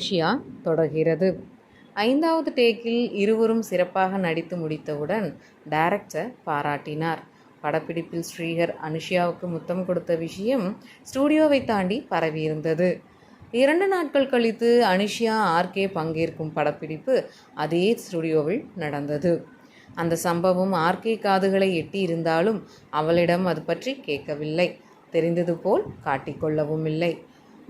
அனுஷியா தொடர்கிறது. ஐந்தாவது டேக்கில் இருவரும் சிறப்பாக நடித்து முடித்தவுடன் டைரக்டர் பாராட்டினார். படப்பிடிப்பில் ஸ்ரீகர் அனுஷியாவுக்கு முத்தம் கொடுத்த விஷயம் ஸ்டூடியோவை தாண்டி பரவியிருந்தது. இரண்டு நாட்கள் கழித்து அனுஷியா ஆர்கே பங்கேற்கும் படப்பிடிப்பு அதே ஸ்டுடியோவில் நடந்தது. அந்த சம்பவம் ஆர்கே காதுகளை எட்டி இருந்தாலும் அவளிடம் அது பற்றி கேட்கவில்லை. தெரிந்தது போல் காட்டிக்கொள்ளவும் இல்லை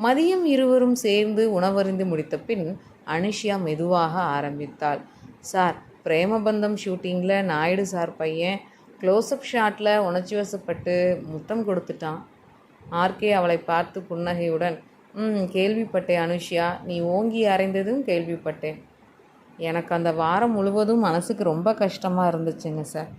மதியம் இருவரும் சேர்ந்து உணவருந்து முடித்த பின் அனுஷியா மெதுவாக ஆரம்பித்தாள். சார் பிரேமபந்தம் ஷூட்டிங்கில் நாயுடு சார் பையன் க்ளோஸ்அப் ஷாட்டில் உணர்ச்சி வசப்பட்டு முத்தம் கொடுத்துட்டான். ஆர்கே அவளை பார்த்து புன்னகையுடன் ம் கேள்விப்பட்டேன் அனுஷியா. நீ ஓங்கி அறைந்ததும் கேள்விப்பட்டேன். எனக்கு அந்த வாரம் முழுவதும் மனசுக்கு ரொம்ப கஷ்டமாக இருந்துச்சுங்க சார்.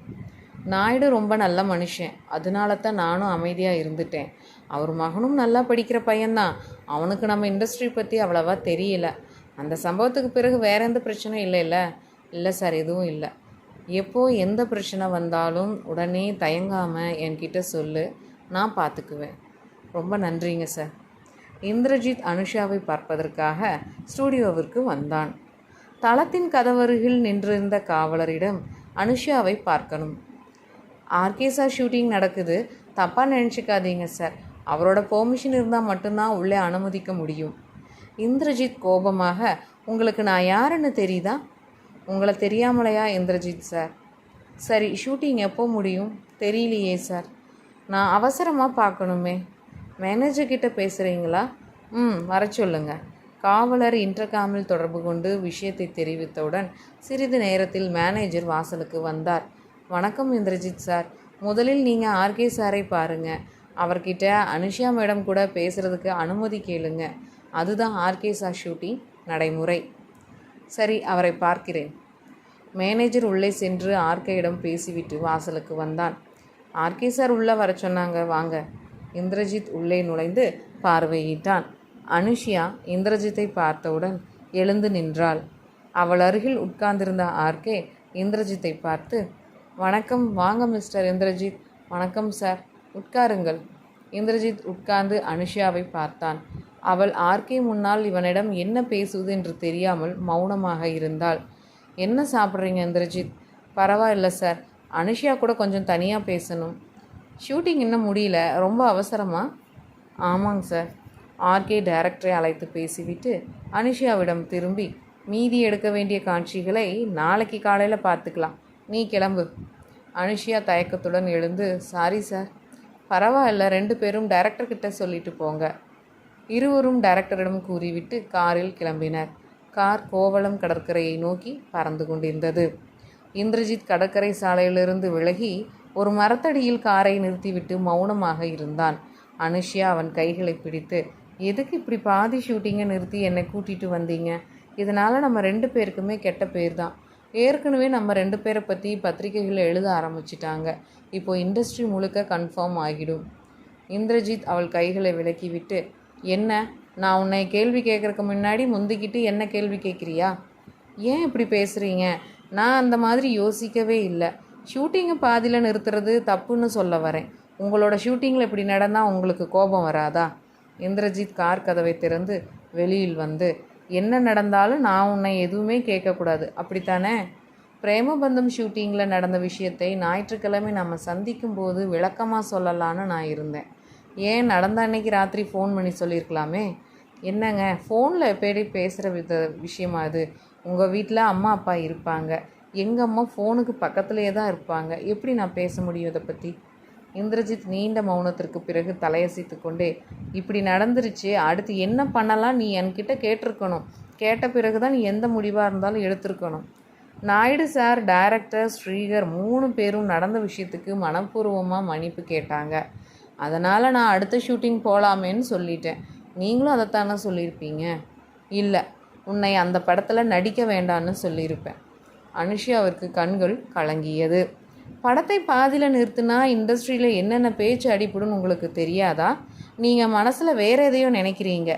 நாயுடு ரொம்ப நல்ல மனுஷன். அதனால தான் நானும் அமைதியாக இருந்துட்டேன். அவர் மகனும் நல்லா படிக்கிற பையன்தான். அவனுக்கு நம்ம இண்டஸ்ட்ரி பற்றி அவ்வளவா தெரியல. அந்த சம்பவத்துக்கு பிறகு வேற எந்த பிரச்சனையும் இல்லைல்ல? இல்லை சார் எதுவும் இல்லை. எப்போ எந்த பிரச்சனை வந்தாலும் உடனே தயங்காமல் என்கிட்ட சொல்லு. நான் பார்த்துக்குவேன் ரொம்ப நன்றிங்க சார். இந்திரஜித் அனுஷாவை பார்ப்பதற்காக ஸ்டூடியோவிற்கு வந்தான். தளத்தின் கதவருகில் நின்றிருந்த காவலரிடம் அனுஷாவை பார்க்கணும். ஆர்கேசா ஷூட்டிங் நடக்குது. தப்பாக நினச்சிக்காதீங்க சார். அவரோட பெர்மிஷன் இருந்தால் மட்டும்தான் உள்ளே அனுமதிக்க முடியும். இந்திரஜித் கோபமாக உங்களுக்கு நான் யாருன்னு தெரியுதா? உங்களை தெரியாமலையா இந்திரஜித் சார்? சரி ஷூட்டிங் எப்போ முடியும்? தெரியலையே சார். நான் அவசரமாக பார்க்கணுமே. மேனேஜர்கிட்ட பேசுகிறீங்களா ம் வர சொல்லுங்கள் காவலர் இன்டர்காமில் தொடர்பு கொண்டு விஷயத்தை தெரிவித்தவுடன் சிறிது நேரத்தில் மேனேஜர் வாசலுக்கு வந்தார். வணக்கம் இந்திரஜித் சார். முதலில் நீங்கள் ஆர்கே சாரை பாருங்கள் அவர்கிட்ட அனுஷியா மேடம் கூட பேசுகிறதுக்கு அனுமதி கேளுங்க. அதுதான் ஆர்கே சார் ஷூட்டிங் நடைமுறை. சரி அவரை பார்க்கிறேன். மேனேஜர் உள்ளே சென்று ஆர்கேயிடம் பேசிவிட்டு வாசலுக்கு வந்தான். ஆர்கே சார் உள்ளே வர சொன்னாங்க. வாங்க. இந்திரஜித் உள்ளே நுழைந்து பார்வையிட்டான். அனுஷியா இந்திரஜித்தை பார்த்தவுடன் எழுந்து நின்றாள். அவள் அருகில் உட்கார்ந்திருந்த ஆர்கே இந்திரஜித்தை பார்த்து வணக்கம். வாங்க மிஸ்டர் இந்திரஜித். வணக்கம் சார். உட்காருங்கள். இந்திரஜித் உட்கார்ந்து அனுஷியாவை பார்த்தான். அவள் ஆர்கே முன்னால் இவனிடம் என்ன பேசுவது என்று தெரியாமல் மௌனமாக இருந்தாள். என்ன சாப்பிட்றீங்க இந்திரஜித்? பரவாயில்ல சார். அனுஷியா கூட கொஞ்சம் தனியாக பேசணும். ஷூட்டிங் இன்னும் முடியல. ரொம்ப அவசரமா? ஆமாங்க சார். ஆர்கே டைரக்டரை அழைத்து பேசிவிட்டு அனுஷியாவிடம் திரும்பி மீதி எடுக்க வேண்டிய காட்சிகளை நாளைக்கு காலையில் பார்த்துக்கலாம். நீ கிளம்பு. அனுஷியா தயக்கத்துடன் எழுந்து சாரி சார். பரவாயில்ல ரெண்டு பேரும் டைரக்டர்கிட்ட சொல்லிட்டு போங்க. இருவரும் டைரக்டரிடம் கூறிவிட்டு காரில் கிளம்பினர். கார் கோவளம் கடற்கரையை நோக்கி பறந்து கொண்டிருந்தது. இந்திரஜித் கடற்கரை சாலையிலிருந்து விலகி ஒரு மரத்தடியில் காரை நிறுத்திவிட்டு மௌனமாக இருந்தான். அனுஷ்யா அவன் கைகளை பிடித்து எதுக்கு இப்படி பாதி ஷூட்டிங்கை நிறுத்தி என்னை கூட்டிகிட்டு வந்தீங்க? இதனால் நம்ம ரெண்டு பேருக்குமே கெட்ட பேர் தான். ஏற்கனவே நம்ம ரெண்டு பேரை பற்றி பத்திரிகைகளில் எழுத ஆரம்பிச்சிட்டாங்க. இப்போ இண்டஸ்ட்ரி முழுக்க கன்ஃபார்ம் ஆகிடும். இந்திரஜித் அவள் கைகளை விலக்கிவிட்டு என்ன? நான் உன்னை கேள்வி கேட்குறக்கு முன்னாடி முந்திக்கிட்டு என்ன கேள்வி கேட்குறியா? ஏன் இப்படி பேசுகிறீங்க நான் அந்த மாதிரி யோசிக்கவே இல்லை. ஷூட்டிங்கை பாதியில் நிறுத்துறது தப்புன்னு சொல்ல வரேன். உங்களோட ஷூட்டிங்கில் இப்படி நடந்தால் உங்களுக்கு கோபம் வராதா? இந்திரஜித் கார் கதவை திறந்து வெளியில் வந்து என்ன நடந்தாலும் நான் உன்னை எதுவுமே கேட்கக்கூடாது. அப்படித்தானே? பிரேமபந்தம் ஷூட்டிங்கில் நடந்த விஷயத்தை ஞாயிற்றுக்கிழமை நம்ம சந்திக்கும் போது விளக்கமாக சொல்லலான்னு நான் இருந்தேன். ஏன்? நடந்த அன்னைக்கு ராத்திரி ஃபோன் பண்ணி சொல்லியிருக்கலாமே? என்னங்க? ஃபோனில் எப்படி பேசுகிற வித விஷயமா அது? உங்கள் வீட்டில் அம்மா அப்பா இருப்பாங்க. எங்கள் அம்மா ஃபோனுக்கு பக்கத்துலேயே தான் இருப்பாங்க. எப்படி நான் பேச முடியும் இதை பற்றி இந்திரஜித் நீண்ட மௌனத்திற்கு பிறகு தலையசைத்து கொண்டே இப்படி நடந்துருச்சு அடுத்து என்ன பண்ணலாம் நீ என்கிட்ட கேட்டிருக்கணும். கேட்ட பிறகு தான் நீ எந்த முடிவாக இருந்தாலும் எடுத்திருக்கணும் நாயுடு சார் டைரக்டர் ஸ்ரீகர் மூணு பேரும் நடந்த விஷயத்துக்கு மனப்பூர்வமாக மன்னிப்பு கேட்டாங்க. அதனால் நான் அடுத்த ஷூட்டிங் போகலாமேன்னு சொல்லிட்டேன். நீங்களும் அதைத்தானே சொல்லியிருப்பீங்க? இல்லை உன்னை அந்த படத்தில் நடிக்க வேண்டான்னு சொல்லியிருப்பேன் அனுஷியாவிற்கு கண்கள் கலங்கியது. படத்தை பாதியில் நிறுத்தினா இண்டஸ்ட்ரியில் என்னென்ன பேச்சு அடிப்படுன்னு உங்களுக்கு தெரியாதா? நீங்கள் மனசில் வேறு எதையோ நினைக்கிறீங்க.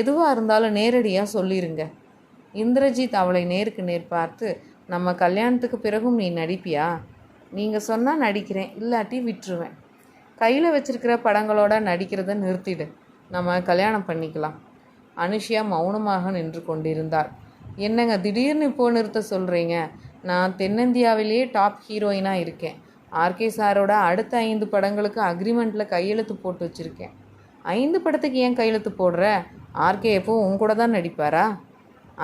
எதுவாக இருந்தாலும் நேரடியாக சொல்லிடுங்க இந்திரஜித் அவளை நேருக்கு நேர் பார்த்து நம்ம கல்யாணத்துக்கு பிறகும் நீ நடிப்பியா? நீங்கள் சொன்னால் நடிக்கிறேன் இல்லாட்டி விட்டுருவேன். கையில் வச்சிருக்கிற படங்களோட நடிக்கிறத நிறுத்திடு. நம்ம கல்யாணம் பண்ணிக்கலாம். அனுஷியா மௌனமாக நின்று கொண்டிருந்தார் என்னங்க திடீர்னு இப்போ நிறுத்த சொல்கிறீங்க நான் தென்னிந்தியாவிலேயே டாப் ஹீரோயினாக இருக்கேன். ஆர்கே சாரோட அடுத்த ஐந்து படங்களுக்கு அக்ரிமெண்ட்டில் கையெழுத்து போட்டு வச்சுருக்கேன். ஐந்து படத்துக்கு ஏன் கையெழுத்து போடுற? ஆர்கே எப்போ உன் கூட தான் நடிப்பாரா?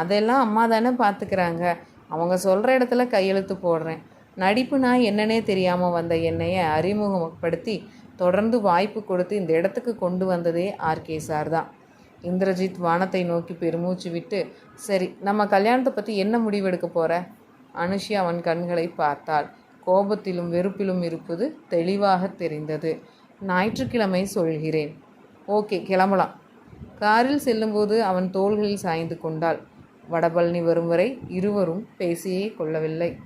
அதெல்லாம் அம்மா தானே பார்த்துக்கிறாங்க அவங்க சொல்கிற இடத்துல கையெழுத்து போடுறேன். நடிப்புனா என்னன்னே தெரியாமல் வந்த என்னையை அறிமுகப்படுத்தி தொடர்ந்து வாய்ப்பு கொடுத்து இந்த இடத்துக்கு கொண்டு வந்ததே ஆர்கே சார் தான். இந்திரஜித் வானத்தை நோக்கி பெருமூச்சு விட்டு சரி நம்ம கல்யாணத்தை பற்றி என்ன முடிவெடுக்க போகிற அனுஷி அவன் கண்களை பார்த்தாள். கோபத்திலும் வெறுப்பிலும் இருப்பது தெளிவாக தெரிந்தது. ஞாயிற்றுக்கிழமை சொல்கிறேன். ஓகே கிளம்பலாம். காரில் செல்லும்போது அவன் தோள்களில் சாய்ந்து கொண்டாள். வடபழனி வரும் வரை இருவரும் பேசியே கொள்ளவில்லை.